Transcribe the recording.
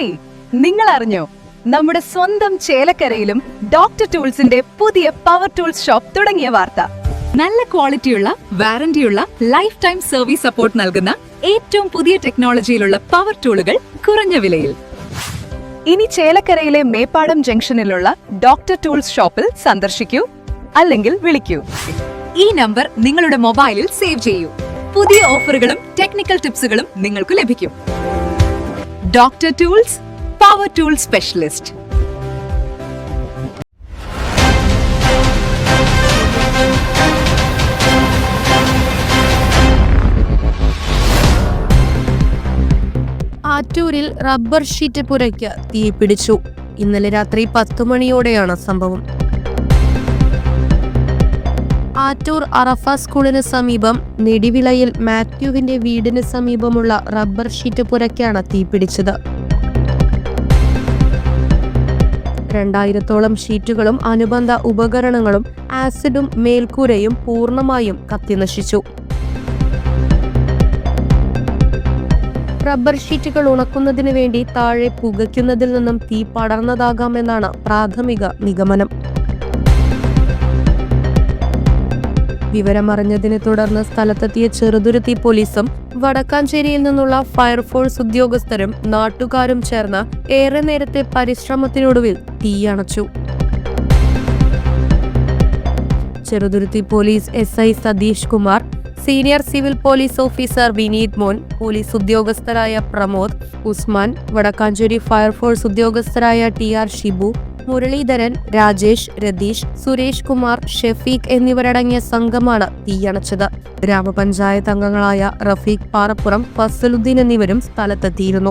Hey നിങ്ങൾ അറിഞ്ഞോ നമ്മുടെ സ്വന്തം ചേലക്കരയിലും ഡോക്ടർ ടൂൾസിന്റെ പുതിയ പവർ ടൂൾസ് ഷോപ്പ് തുടങ്ങിയ വാർത്ത. നല്ല ക്വാളിറ്റിയുള്ള വാറന്റിയുള്ള ലൈഫ് ടൈം സർവീസ് സപ്പോർട്ട് നൽകുന്ന ഏറ്റവും പുതിയ ടെക്നോളജിയിലുള്ള പവർ ടൂളുകൾ കുറഞ്ഞ വിലയിൽ. ഇനി ചേലക്കരയിലെ മേപ്പാടം ജംഗ്ഷനിലുള്ള ഡോക്ടർ ടൂൾസ് ഷോപ്പിൽ സന്ദർശിക്കൂ അല്ലെങ്കിൽ വിളിക്കൂ. ഈ നമ്പർ നിങ്ങളുടെ മൊബൈലിൽ സേവ് ചെയ്യൂ. പുതിയ ഓഫറുകളും ടെക്നിക്കൽ ടിപ്സുകളും നിങ്ങൾക്ക് ലഭിക്കും. Doctor tools power tool specialist ആറ്റൂരിൽ rubber sheet പുരയ്ക്ക് തീപിടിച്ചു. ഇന്നലെ രാത്രി പത്തു മണിയോടെയാണ് സംഭവം. ആറ്റൂർ അറഫ സ്കൂളിന് സമീപം നെടിവിളയിൽ മാത്യുവിന്റെ വീടിന് സമീപമുള്ള റബ്ബർ ഷീറ്റ് പുരയ്ക്കാണ് തീപിടിച്ചത് രണ്ടായിരത്തോളം ഷീറ്റുകളും അനുബന്ധ ഉപകരണങ്ങളും ആസിഡും മേൽക്കൂരയും പൂർണമായും കത്തിനശിച്ചു. റബ്ബർ ഷീറ്റുകൾ ഉണക്കുന്നതിന് വേണ്ടി താഴെ പുകയ്ക്കുന്നതിൽ നിന്നും തീ പടർന്നതാകാമെന്നാണ് പ്രാഥമിക നിഗമനം. വിവരമറിഞ്ഞതിനെ തുടർന്ന് സ്ഥലത്തെത്തിയ ചെറുതുരുത്തി പോലീസും വടക്കാഞ്ചേരിയിൽ നിന്നുള്ള ഫയർഫോഴ്സ് ഉദ്യോഗസ്ഥരും നാട്ടുകാരും ചേർന്ന് ഏറെ നേരത്തെ പരിശ്രമത്തിനൊടുവിൽ തീയണച്ചു Cheruthuruthi police S I Satheesh Kumar senior civil police officer Vineeth Mon police ഉദ്യോഗസ്ഥരായ Pramod Usman Vadakkanchery fire force ഉദ്യോഗസ്ഥരായ ടി ആർ ഷിബു മുരളീധരൻ രാജേഷ് രതീഷ് സുരേഷ് കുമാർ ഷെഫീഖ് എന്നിവരടങ്ങിയ സംഘമാണ് തീയണച്ചത്. ഗ്രാമപഞ്ചായത്ത് അംഗങ്ങളായ റഫീഖ് പാറപ്പുറം ഫസലുദ്ദീൻ എന്നിവരും സ്ഥലത്തെത്തിയിരുന്നു.